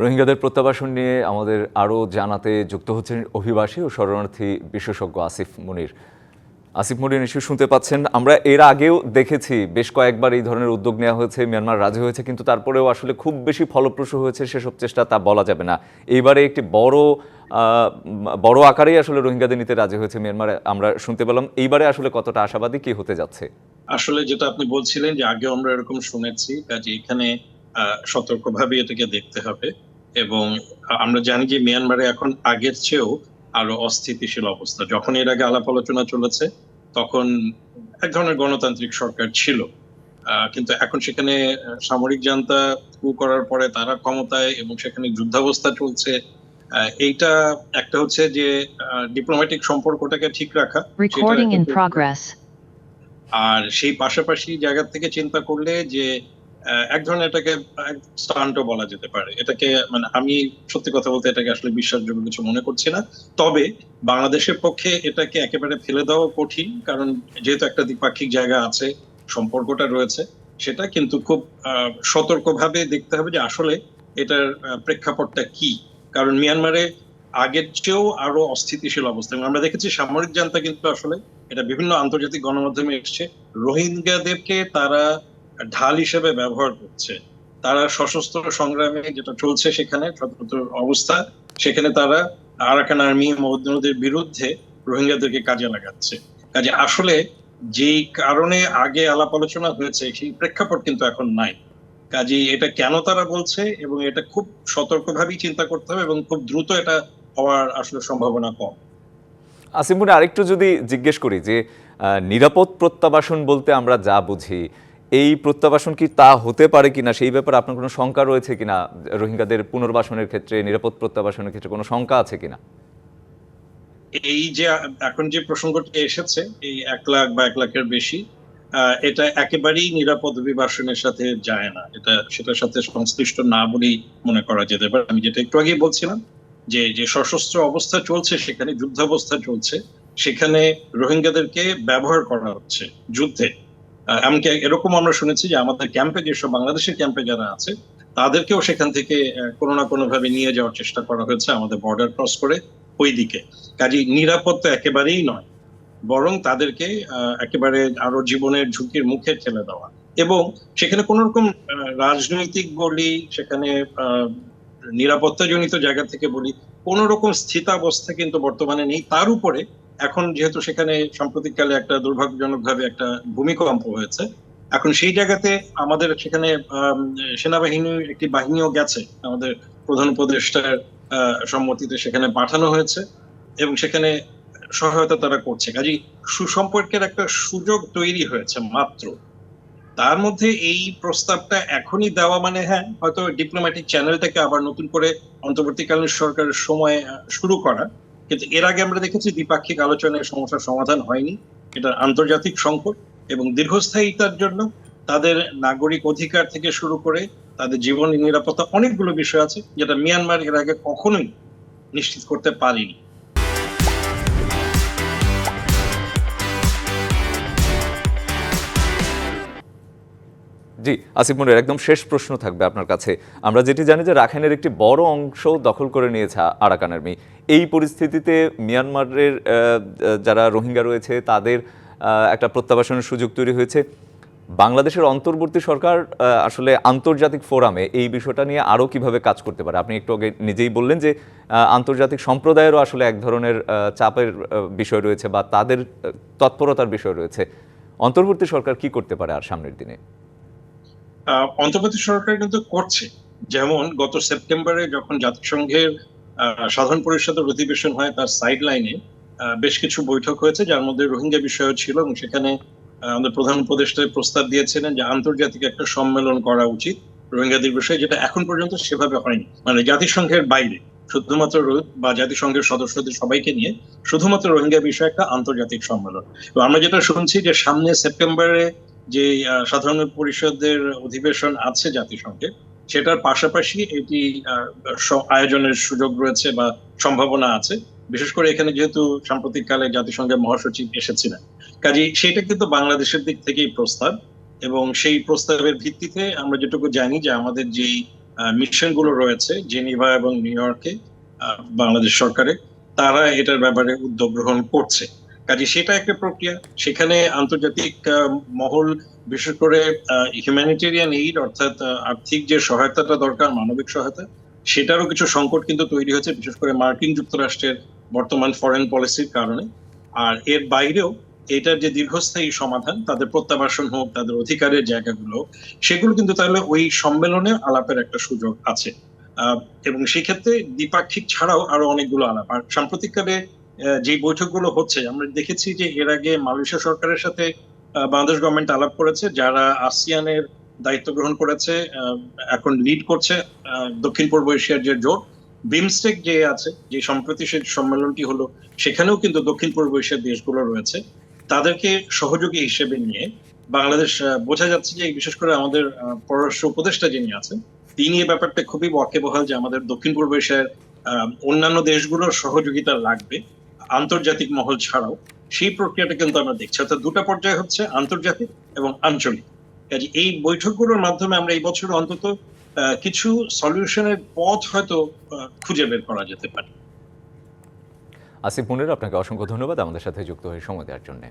রোহিঙ্গাদের প্রত্যাবাসন নিয়ে আমাদের আরও জানাতে যুক্ত হচ্ছেন অভিবাসী ও শরণার্থী বিশেষজ্ঞ আসিফ মুনির। আসিফ মুনির, নিশ্চয়ই শুনতে পাচ্ছেন। আমরা এর আগেও দেখেছি, বেশ কয়েকবার এই ধরনের উদ্যোগ নেওয়া হয়েছে, মিয়ানমার রাজি হয়েছে, কিন্তু তারপরেও আসলে খুব বেশি ফলপ্রসূ হয়েছে সেসব চেষ্টা তা বলা যাবে না। এইবারে একটি বড় বড় আকারেই আসলে রোহিঙ্গাদের নিতে রাজি হয়েছে মিয়ানমার। আমরা শুনতে পেলাম, এইবারে আসলে কতটা আশাবাদী, কি হতে যাচ্ছে? আসলে যেটা আপনি বলছিলেন যে আগে আমরা এরকম শুনেছি, কাজে এখানে সতর্কভাবে এটাকে দেখতে হবে। এবং আমরা জানি যে মিয়ানমারে এখন আগের চেয়েও আরও অস্থিতিশীল অবস্থা। যখন এর আগে আলাপ আলোচনা চলেছে তখন এক ধরনের গণতান্ত্রিক সরকার ছিল। কিন্তু এখন সেখানে সামরিক জান্তা কু করার পরে তারা ক্ষমতায় এবং সেখানে যুদ্ধাবস্থা চলছে। এইটা একটা হচ্ছে যে ডিপ্লোম্যাটিক সম্পর্কটাকে ঠিক রাখা. আর সেই পাশাপাশি জায়গা থেকে চিন্তা করলে যে এক ধরনের এটাকে স্টান্টও বলা যেতে পারে। এটাকে মানে আমি সত্যি কথা বলতে এটাকে আসলে বিশ্বাসযোগ্য কিছু মনে করছি না। তবে বাংলাদেশের পক্ষে এটাকে একেবারে ফেলে দেওয়া কঠিন, কারণ যেহেতু একটা দ্বিপাক্ষিক জায়গা আছে, সম্পর্কটা রয়েছে, সেটা কিন্তু খুব সতর্কভাবে দেখতে হবে যে আসলে এটার প্রেক্ষাপটটা কি। কারণ মিয়ানমারে আগের চেয়েও আরও অস্থিতিশীল অবস্থা। আমরা দেখেছি সামরিক জান্তা কিন্তু আসলে এটা বিভিন্ন আন্তর্জাতিক গণমাধ্যমে এসছে। রোহিঙ্গাদেরকে তারা ঢাল হিসেবে ব্যবহার করছে। তারা সশস্ত্র সংগ্রামে যেটা চলছে সেখানে অবস্থা, সেখানে তারা আরাকান আর্মি মৌদনদের বিরুদ্ধে রোহিঙ্গাদেরকে কাজে লাগাচ্ছে। কাজে আসলে যেই কারণে আগে আলাপ আলোচনা হয়েছে, সেই প্রেক্ষাপট কিন্তু এখন নাই। কাজেই এটা কেন তারা বলছে এবং এটা খুব সতর্কভাবেই চিন্তা করতে হবে এবং খুব দ্রুত এটা হওয়ার আসলে সম্ভাবনা কম। আসিফ মুনির আরেকটু যদি জিজ্ঞেস করি যে নিরাপদ প্রত্যাবাসন বলতে আমরা যা বুঝি এই প্রত্যাবাসন কি তা হতে পারে কিনা? সেই ব্যাপারে আপনার কোনো শঙ্কা রয়েছে কিনা? রোহিঙ্গাদের পুনর্বাসনের ক্ষেত্রে, নিরাপদ প্রত্যাবাসনের ক্ষেত্রে কোনো শঙ্কা আছে কিনা? এই যে এখন যে প্রসঙ্গটি এসেছে, এই এক লাখ বা এক লাখের বেশি এটা একেবারেই নিরাপদ অভিবাসনের সাথে যায় না। এটা সেটার সাথে সংশ্লিষ্ট না বলেই মনে করা যেতে পারে। আমি যেটা একটু আগেই বলছিলাম যে যে সশস্ত্র অবস্থা চলছে, সেখানে যুদ্ধাবস্থা চলছে, সেখানে রোহিঙ্গাদেরকে ব্যবহার করা হচ্ছে যুদ্ধে। এমনকি এরকম আমরা শুনেছি যে আমাদের ক্যাম্পে যেসব বাংলাদেশের ক্যাম্পে যারা আছে, তাদেরকেও সেখান থেকে কোনো না কোনো ভাবে নিয়ে যাওয়ার চেষ্টা করা হয়েছে আমাদের বর্ডার ক্রস করে ওই দিকে। কাজেই নিরাপত্তা একেবারেই নয়, বরং তাদেরকে একেবারে আরও জীবনের ঝুঁকির মুখে ঠেলে দেওয়া। এবং সেখানে কোন রকম রাজনৈতিক বলি, সেখানে নিরাপত্তাজনিত জায়গা থেকে বলি, কোন রকম স্থিতাবস্থা কিন্তু বর্তমানে নেই। তার উপরে এখন যেহেতু সেখানে সাম্প্রতিককালে একটা দুর্ভাগ্যজনক ভাবে একটা ভূমিকম্প হয়েছে, এখন সেই জায়গাতে আমাদের সেখানে সেনাবাহিনীর একটি বাহিনীও গেছে, আমাদের প্রধান উপদেষ্টার সম্মতিতে সেখানে পাঠানো হয়েছে এবং সেখানে সহায়তা তারা করছে। কাজেই সুসম্পর্কের একটা সুযোগ তৈরি হয়েছে মাত্র। তার মধ্যে এই প্রস্তাবটা এখনই দেওয়া মানে হ্যাঁ হয়তো ডিপ্লোম্যাটিক চ্যানেলটাকে আবার নতুন করে অন্তর্বর্তীকালীন সরকারের সময় শুরু করা। কিন্তু এর আগে আমরা দেখেছি দ্বিপাক্ষিক আলোচনায় সমস্যার সমাধান হয়নি। এটা আন্তর্জাতিক সংকট এবং দীর্ঘস্থায়িতার জন্য তাদের নাগরিক অধিকার থেকে শুরু করে তাদের জীবন নিরাপত্তা অনেকগুলো বিষয় আছে যেটা মিয়ানমার এর আগে কখনোই নিশ্চিত করতে পারেনি। জি, আসিফ মুনির, একদম শেষ প্রশ্ন থাকবে আপনার কাছে। আমরা যেটি জানি যে রাখাইনের একটি বড় অংশ দখল করে নিয়েছে আরাকান আর্মি। এই পরিস্থিতিতে মিয়ানমারের যারা রোহিঙ্গা রয়েছে, তাদের একটা প্রত্যাবাসনের সুযোগ তৈরি হয়েছে। বাংলাদেশের অন্তর্বর্তী সরকার আসলে আন্তর্জাতিক ফোরামে এই বিষয়টা নিয়ে আরও কীভাবে কাজ করতে পারে? আপনি একটু আগে নিজেই বললেন যে আন্তর্জাতিক সম্প্রদায়েরও আসলে এক ধরনের চাপের বিষয় রয়েছে বা তাদের তৎপরতার বিষয় রয়েছে। অন্তর্বর্তী সরকার কি করতে পারে আর সামনের দিনে? অন্তর্বর্তী সরকার কিন্তু করছে। যেমন গত সেপ্টেম্বরে যখন জাতিসংঘের সাধারণ পরিষদের অধিবেশন হয় তার সাইড লাইনে বেশ কিছু বৈঠক হয়েছে, যার মধ্যে রোহিঙ্গা বিষয় ছিল এবং সেখানে আমাদের প্রধান উপদেষ্টা প্রস্তাব দিয়েছিলেন যে আন্তর্জাতিক একটা সম্মেলন করা উচিত রোহিঙ্গাদের বিষয়ে, যেটা এখন পর্যন্ত সেভাবে হয়নি। মানে জাতিসংঘের বাইরে, শুধুমাত্র বা জাতিসংঘের সদস্যদের সবাইকে নিয়ে শুধুমাত্র রোহিঙ্গা বিষয়ে একটা আন্তর্জাতিক সম্মেলন। তো আমরা যেটা শুনছি যে সামনে সেপ্টেম্বরে যে সাধারণ পরিষদের অধিবেশন আছে জাতিসংঘে, সেটার পাশাপাশি এটি আয়োজনের সুযোগ রয়েছে বা সম্ভাবনা আছে। বিশেষ করে এখানে যেহেতু সাম্প্রতিককালে জাতিসংঘের মহাসচিব এসেছিলেন। কাজে সেটা কিন্তু বাংলাদেশের দিক থেকেই প্রস্তাব এবং সেই প্রস্তাবের ভিত্তিতে আমরা যেটুকু জানি যে আমাদের যেই মিশনগুলো রয়েছে, জেনিভা এবং নিউ ইয়র্কে বাংলাদেশ সরকারে তারা এটার ব্যাপারে উদ্যোগ গ্রহণ করছে। কাজে সেটা একটা প্রক্রিয়া। সেখানে আন্তর্জাতিক মহল, বিশেষ করে হিউম্যানিটেরিয়ান এইড অর্থাৎ আর্থিক যে সহায়তাটা দরকার, মানবিক সহায়তা, সেটারও কিছু সংকট কিন্তু তৈরি হয়েছে, বিশেষ করে মার্কিন যুক্তরাষ্ট্রের বর্তমান ফরেন পলিসির কারণে। আর এর বাইরেও এটার যে দীর্ঘস্থায়ী সমাধান, তাদের প্রত্যাবাসন হোক, তাদের অধিকারের জায়গাগুলো সেগুলো কিন্তু তাহলে ওই সম্মেলনে আলাপের একটা সুযোগ আছে। এবং সেক্ষেত্রে দ্বিপাক্ষিক ছাড়াও আরও অনেকগুলো আলাপ। আর সাম্প্রতিককালে যে বৈঠকগুলো হচ্ছে, আমরা দেখেছি যে এর আগে মালয়েশিয়া সরকারের সাথে বাংলাদেশ গভর্নমেন্ট আলাপ করেছে, যারা আসিয়ানের দায়িত্ব গ্রহণ করেছে এখন লিড করছে দক্ষিণ পূর্ব এশিয়ার যে জোট বিমস্টেক যে আছে, যে সম্প্রতি সে সম্মেলনটি হলো, সেখানেও কিন্তু দক্ষিণ পূর্ব এশিয়ার দেশগুলো রয়েছে। তাদেরকে সহযোগী হিসেবে নিয়ে, বাংলাদেশ বোঝা যাচ্ছে যে বিশেষ করে আমাদের পররাষ্ট্র উপদেষ্টা যিনি আছেন, তিনি এই ব্যাপারটা খুবই ওয়াকিবহাল যে আমাদের দক্ষিণ পূর্ব এশিয়ার অন্যান্য দেশগুলোর সহযোগিতা লাগবে। আন্তর্জাতিক মহল ছাড়াও সেই প্রক্রিয়াটা কিন্তু আমরা দেখছি। অর্থাৎ দুটো পর্যায়ে হচ্ছে আন্তর্জাতিক এবং আঞ্চলিক। কাজে এই বৈঠকগুলোর মাধ্যমে আমরা এই বছর অন্তত কিছু সলিউশনের পথ হয়তো খুঁজে বের করা যেতে পারে। আসিফ মুনির, আপনাকে অসংখ্য ধন্যবাদ আমাদের সাথে যুক্ত হয়ে সময় দেওয়ার জন্য।